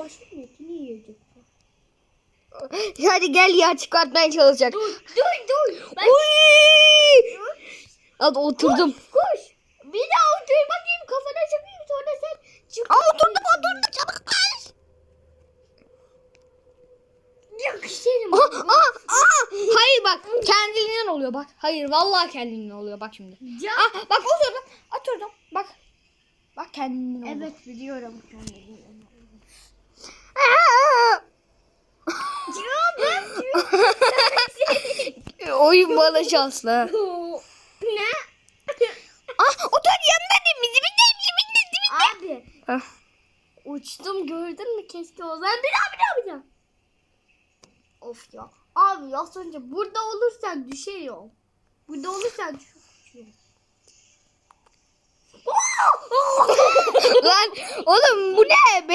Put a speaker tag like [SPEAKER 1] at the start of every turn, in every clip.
[SPEAKER 1] başımın etini yiyecek.
[SPEAKER 2] Hadi gel ya çıkartmaya çalışacak.
[SPEAKER 1] Dur dur dur. Ben
[SPEAKER 2] Uy! Hadi oturdum.
[SPEAKER 1] koş. Bir daha otur bakayım kafana çıkayım sonra sen çık.
[SPEAKER 2] Aa oturdum oturdum çabuk gel.
[SPEAKER 1] Yakışırım.
[SPEAKER 2] Aa, aa, aa. Hayır bak kendiliğinden oluyor bak. Hayır vallahi kendiliğinden oluyor bak şimdi.
[SPEAKER 1] Can.
[SPEAKER 2] Ah bak oturdum oturdum bak. Bak kendiliğinden oluyor.
[SPEAKER 1] Evet biliyorum.
[SPEAKER 2] Aa! Oyun bana şanslı.
[SPEAKER 1] ne?
[SPEAKER 2] Ah otur yanında dibinde dibinde dibinde.
[SPEAKER 1] Abi
[SPEAKER 2] Ah.
[SPEAKER 1] uçtum gördün mü keşke o zaman bir daha bir daha bir daha. Of ya. Abi az önce burada olursan düşüyorum. Burada olursan düşüyorum.
[SPEAKER 2] Lan oğlum bu ne be?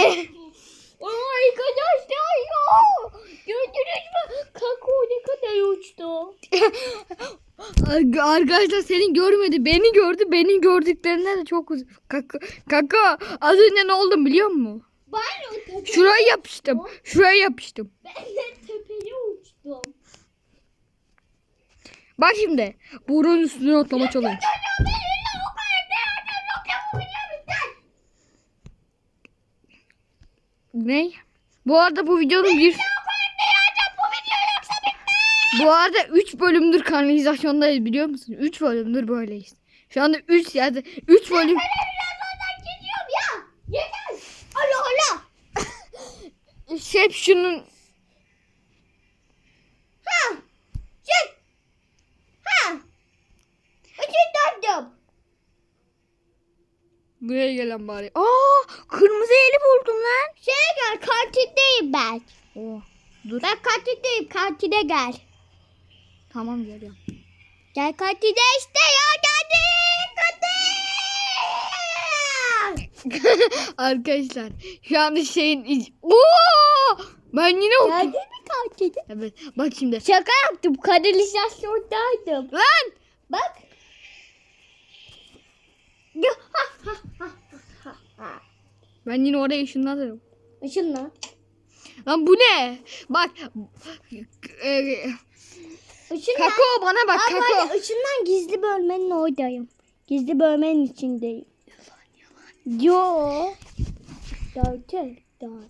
[SPEAKER 1] Ay arkadaşlar ya. Gördünüz mü? Kako ne uçtu.
[SPEAKER 2] Arkadaşlar seni görmedi. Beni gördü. Beni gördüklerinde de çok uz- Kaka, kaka az önce ne oldu biliyor musun?
[SPEAKER 1] Ben
[SPEAKER 2] Şuraya yapıştım. Şuraya yapıştım.
[SPEAKER 1] ben de tepeye uçtum.
[SPEAKER 2] Bak şimdi. Buğra'nın üstüne atlama challenge. Ne? Bu arada bu videonun bir... Bu arada 3 bölümdür kanalizasyondayız biliyor musun? 3 bölümdür böyleyiz. Şu anda 3 yani 3 bölüm.
[SPEAKER 1] Gidiyorum ya. Yeter. Alo alo.
[SPEAKER 2] Hep şunun
[SPEAKER 1] Ha. Çık. Ha. Döndüm.
[SPEAKER 2] buraya gelen bari. Aa, kırmızı eli buldum lan.
[SPEAKER 1] Şeye gel kantindeyim ben.
[SPEAKER 2] Oh, dur.
[SPEAKER 1] Ben kantindeyim kantine gel.
[SPEAKER 2] Tamam geliyorum.
[SPEAKER 1] Gel kantine işte ya geldik kantin.
[SPEAKER 2] Arkadaşlar şu anda şeyin iç... Oo! Ben yine oturdum.
[SPEAKER 1] Geldin mi kantine?
[SPEAKER 2] Evet bak şimdi.
[SPEAKER 1] Şaka yaptım kanalizasyondaydım.
[SPEAKER 2] Lan!
[SPEAKER 1] Bak.
[SPEAKER 2] Ben yine oraya ışınlanırım.
[SPEAKER 1] Işınla.
[SPEAKER 2] Lan bu ne? Bak. E,
[SPEAKER 1] Işınla.
[SPEAKER 2] kako bana bak kako.
[SPEAKER 1] hadi ışından gizli bölmenin oradayım. Gizli bölmenin içindeyim. Yo. Gerçekten.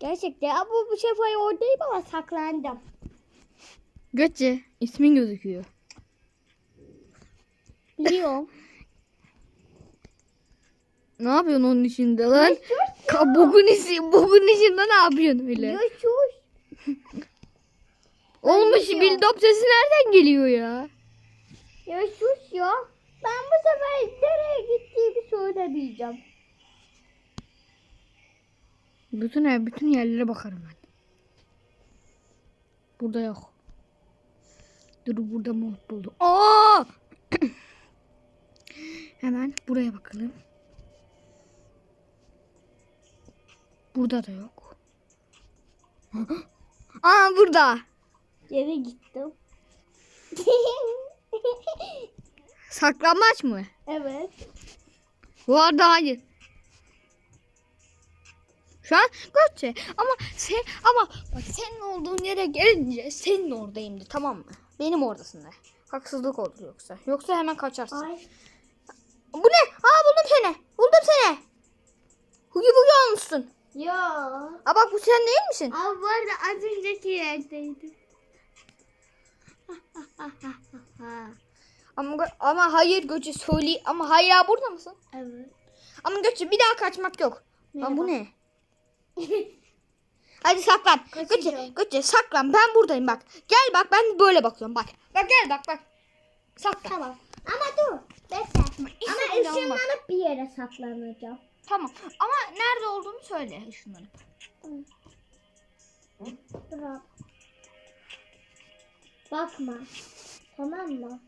[SPEAKER 1] Gerçekten ama bu sefer oradayım ama saklandım.
[SPEAKER 2] Gökçe ismin gözüküyor.
[SPEAKER 1] Biliyorum.
[SPEAKER 2] Ne yapıyorsun onun içinde lan? Ka bugün isi bugün içinde ne yapıyorsun öyle?
[SPEAKER 1] Sus.
[SPEAKER 2] Olmuş bildop sesi nereden geliyor ya?
[SPEAKER 1] Ya sus ya. Ben bu sefer nereye gittiğimi söylemeyeceğim.
[SPEAKER 2] Bütün ev, bütün yerlere bakarım ben. Burada yok. Dur burada mod buldum. Aa! Hemen buraya bakalım. Burada da yok. Aa burada.
[SPEAKER 1] Eve gittim.
[SPEAKER 2] Saklanmaç mı?
[SPEAKER 1] evet.
[SPEAKER 2] Bu arada hayır. Şu an Gökçe ama sen ama bak senin olduğun yere gelince senin oradayımdı tamam mı? Benim oradasın da. Haksızlık oldu yoksa. Yoksa hemen kaçarsın.
[SPEAKER 1] Ay.
[SPEAKER 2] Bu ne? Aa buldum seni. Buldum seni. Huyu buyu olmuşsun.
[SPEAKER 1] Ya.
[SPEAKER 2] Aa bak bu sen değil misin?
[SPEAKER 1] Abi bu arada az önceki yerdeydim.
[SPEAKER 2] Ama ama hayır Gökçe söyle ama hayır ya burada mısın?
[SPEAKER 1] evet.
[SPEAKER 2] Ama Gökçe bir daha kaçmak yok. Lan bu
[SPEAKER 1] Merhaba.
[SPEAKER 2] ne? Hadi saklan.
[SPEAKER 1] Kaçacağım.
[SPEAKER 2] Gökçe saklan. Ben buradayım bak. Gel bak ben böyle bakıyorum bak. Bak gel bak bak. Saklan.
[SPEAKER 1] Tamam. Ama dur. Bekle. Ama ışınlanıp bir yere saklanacağım.
[SPEAKER 2] Tamam. Ama nerede olduğumu söyle ışınlanıp.
[SPEAKER 1] Dur abi. Bakma. Tamam mı?